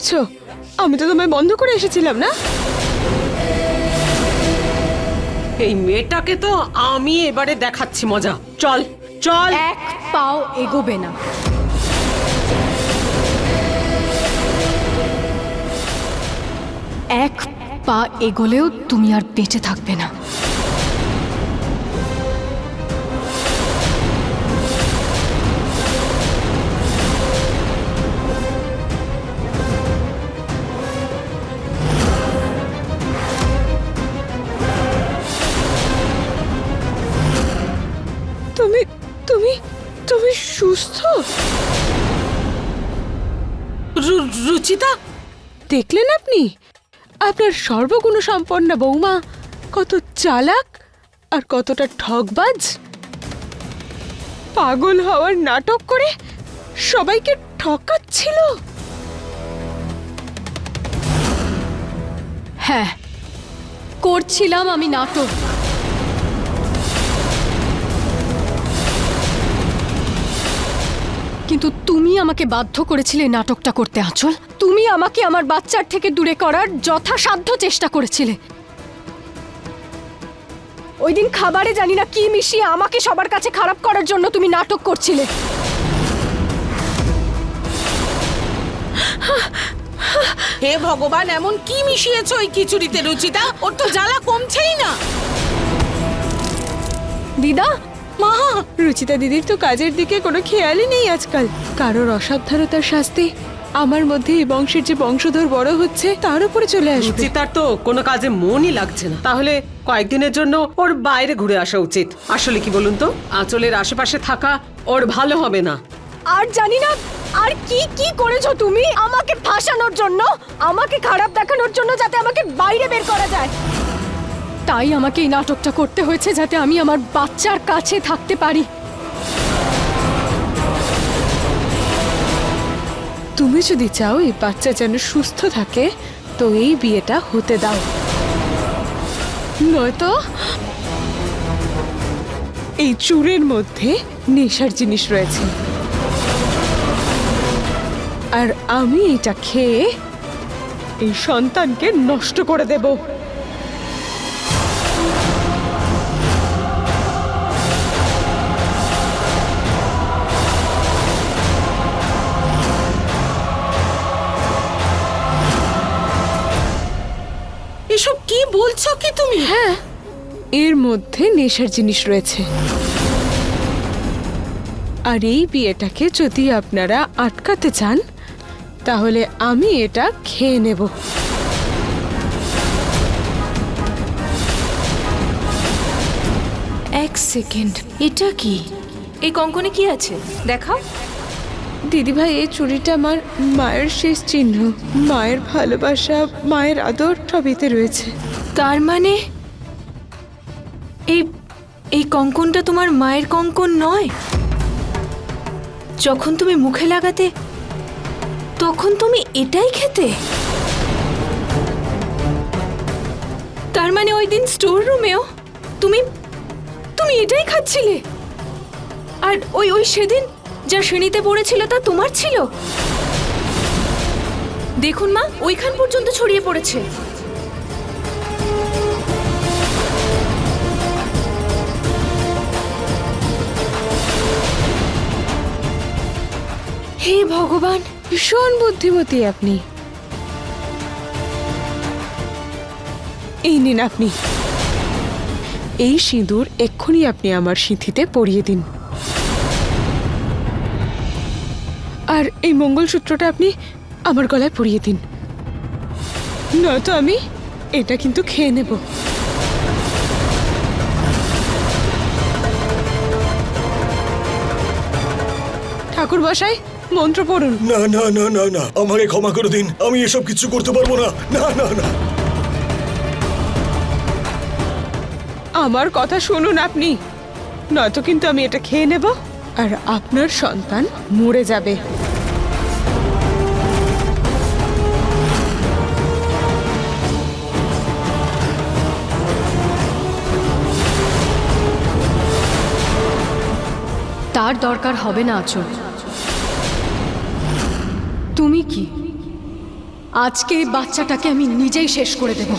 করছ? আমি তো তোমায় বন্ধ করে এসেছিলাম না? এই মেয়েটাকে তো আমি এবারে দেখাচ্ছি মজা। চল চল। এক পাও এগোবে না। এক পা এগোলেও তুমি আর বেঁচে থাকবে না। রুচিতা? দেখলেন আপনি? আপনার সর্বগুণ সম্পন্ন বৌমা কত চালাক আর কতটা ঠকবাজ পাগল হওয়ার নাটক করে সবাইকে ঠকাচ্ছিল। হ্যাঁ করছিলাম আমি নাটক। কিন্তু তুমি আমাকে বাধ্য করেছিলে নাটকটা করতে আচল। তুমি আমাকে আমার বাচ্চার থেকে দূরে করার যথাসাধ্য চেষ্টা করেছিলে। ওই দিন খাবারে জানি না কি মিশিয়ে আমাকে সবার কাছে খারাপ করার জন্য তুমি নাটক করছিলে। হে ভগবান এমন কি মিশিয়েছ ওই খিচুড়িতে রুচিতা? ওর তো জ্বালা কমছেই না। দিদা মা রুচিতা দিদির তো কাজের দিকে কোনো খেয়ালই নেই আজকাল। কারোর অসাবধানতার শাস্তি আমার মধ্যে এই বংশের যে বংশধর বড় হচ্ছে তার উপরে চলে আসবে। রুচিতার তো কোনো কাজে মনই লাগছে না। তাহলে কয়েকদিনের জন্য ওর বাইরে ঘুরে আসা উচিত। আসলে কি বলুন তো? আঁচলের আশেপাশে থাকা ওর ভালো হবে না। আর জানি না আর কি কি করেছ তুমি? আমাকে ফাঁসানোর জন্য আমাকে খারাপ দেখানোর জন্য যাতে আমাকে বাইরে বের করা যায়। তাই আমাকে এই নাটকটা করতে হয়েছে যাতে আমি আমার বাচ্চার কাছে থাকতে পারি। তুমি যদি চাও এই বাচ্চা যেন সুস্থ থাকে, তো এই বিয়েটা হতে দাও। নয়তো এই চুরের মধ্যে নেশার জিনিস রয়েছে। আর আমি এটা খেয়ে এই সন্তানকে নষ্ট করে দেব। এর মধ্যে নেশার জিনিস রয়েছে। আর এই বিয়েটাকে যদি আপনারা আটকাতে চান তাহলে আমি এটা খেয়ে নেব। এক সেকেন্ড এটা কি? এই কঙ্কনে কি আছে? দেখাও। দিদিভাই এই চুড়িটা আমার মায়ের শেষ চিহ্ন। মায়ের ভালোবাসা মায়ের আদর সবইতে রয়েছে। তার মানে এই এই কঙ্কনটা তোমার মায়ের কঙ্কন নয়? যখন তুমি মুখে লাগাতে, তখন তুমি এটাই খেতে। তার মানে ওই দিন স্টোর রুমেও তুমি তুমি এটাই খাচ্ছিলে? আর ওই ওই সেদিন যা শ্রেণীতে পড়েছিল তা তোমার ছিল? দেখুন মা, ওইখান পর্যন্ত ছড়িয়ে পড়েছে। ভগবান, ভীষণ বুদ্ধিমতী আপনি। এই নিন আপনি। এই সিঁদুর এক্ষুনি আপনি আমার সিঁথিতে পরিয়ে দিন। আর এই মঙ্গলসূত্রটা আপনি আমার গলায় পরিয়ে দিন। নয়তো আমি এটা কিন্তু খেয়ে নেব। ঠাকুর বসাই মন্ত্র পড়ুন। না না না না না। আমাকে ক্ষমা করে দিন। আমি এসব কিছু করতে পারব না। না না না। আমার কথা শুনুন আপনি। নয়তো কিন্তু আমি এটা খেয়ে নেব। আর আপনার সন্তান মরে যাবে। তার দরকার হবে না আচল তুমি কি? আজকে এই বাচ্চাটাকে আমি নিজেই শেষ করে দেব।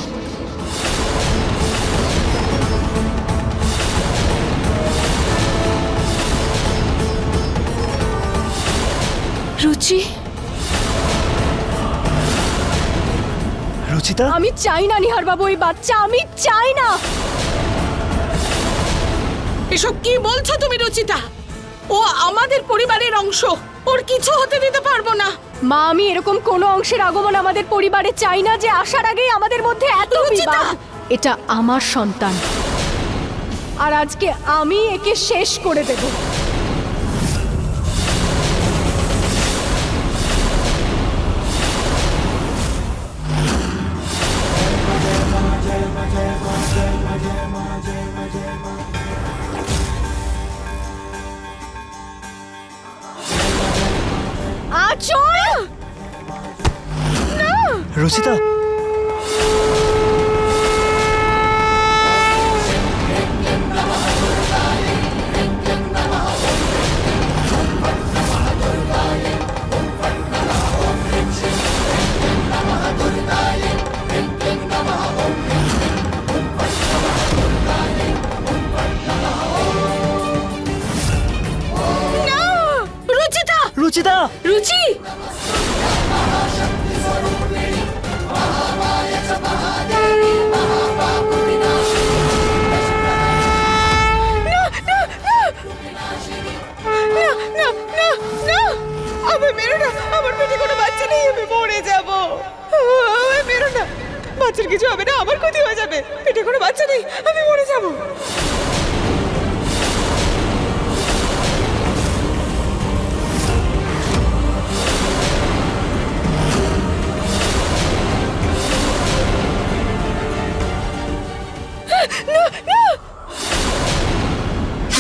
রুচি? রুচিতা? আমি চাই না নিহার বাবু এই বাচ্চা আমি চাই না। এসব কি বলছো তুমি রুচিতা? ও আমাদের পরিবারের অংশ। ওর কিছু হতে দিতে পারব না। মা আমি এরকম কোনো অংশের আগমন আমাদের পরিবারে চাই না যে আসার আগেই আমাদের মধ্যে এত! বিবাদ। এটা আমার সন্তান। আর আজকে আমি একে শেষ করে দেব। রুচিতা রুচিতা রুচিতা যাব মেরো না। বাচ্চার কিছু হবে না আমার ক্ষতি হয়ে যাবে। পেটে কোনো বাচ্চা নেই আমি মরে যাব।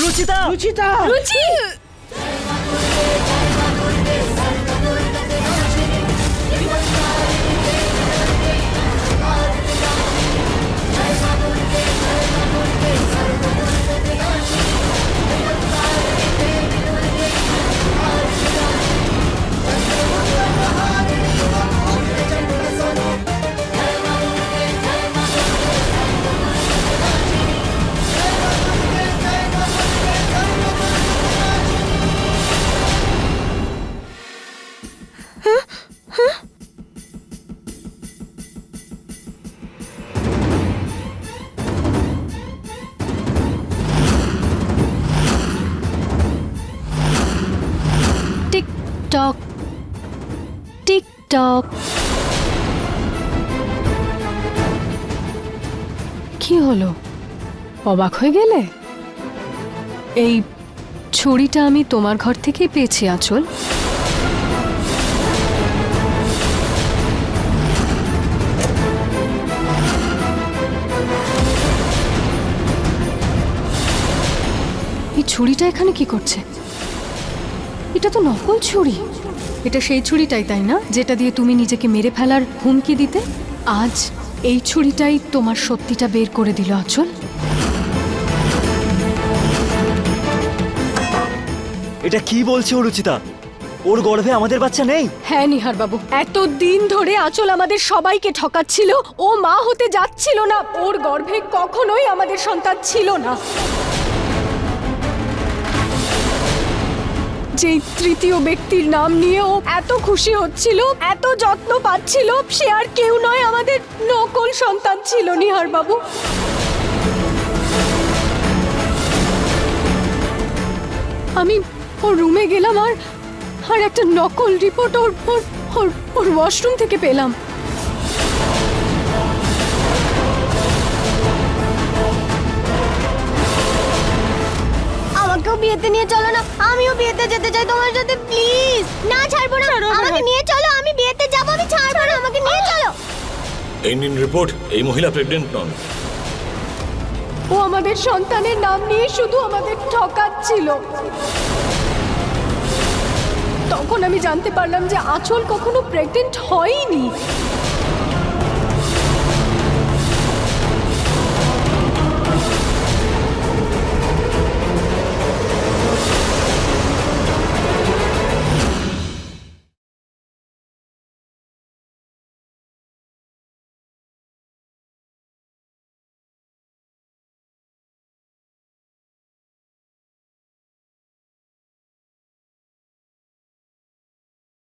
রুচিতা! রুচিতা! রুচি! টক টিক টক কি হলো? অবাক হয়ে গেলে? এই ছুরিটা আমি তোমার ঘর থেকেই পেয়েছি, আচল। এই ছুরিটা এখানে কি করছে? এটা তো নকল ছুরি। এটা সেই ছুরিটাই তাই না? যেটা দিয়ে তুমি নিজেকে মেরে ফেলার হুমকি দিতে আজ এই ছুরিটাই তোমার সত্যিটা বের করে দিল আচল। এটা কি বলছে অরুচিতা ওর গর্ভে আমাদের বাচ্চা নেই? হ্যাঁ নিহার বাবু। এত দিন ধরে আচল আমাদের সবাইকে ঠকাচ্ছিল ও মা হতে যাচ্ছিল না ওর গর্ভে কখনোই আমাদের সন্তান ছিল না। যেই তৃতীয় ব্যক্তির নাম নিয়ে ও এত খুশি হচ্ছিল, এত যত্ন পাচ্ছিল, সে আর কেউ নয়, আমাদের নকল সন্তান ছিল নিহার বাবু আমি ওর রুমে গেলাম আর আর একটা নকল রিপোর্ট ওর ওর ওয়াশরুম থেকে পেলাম। আমাকেও বিয়েতে নিয়ে চলো না। আমিও বিয়েতে যেতে চাই। তোমার সাথে প্লিজ না ছাড়বো না আমাকে নিয়ে চলো আমি বিয়েতে যাব আমি ছাড়বো না আমাকে নিয়ে চলো। এই নিন রিপোর্ট এই মহিলা প্রেগনেন্ট নন। ও আমাদের সন্তানের নাম নিয়ে শুধু আমাদের ঠকাচ্ছিল। তখন আমি জানতে পারলাম যে আঁচল কখনো প্রেগনেন্ট হয়নি।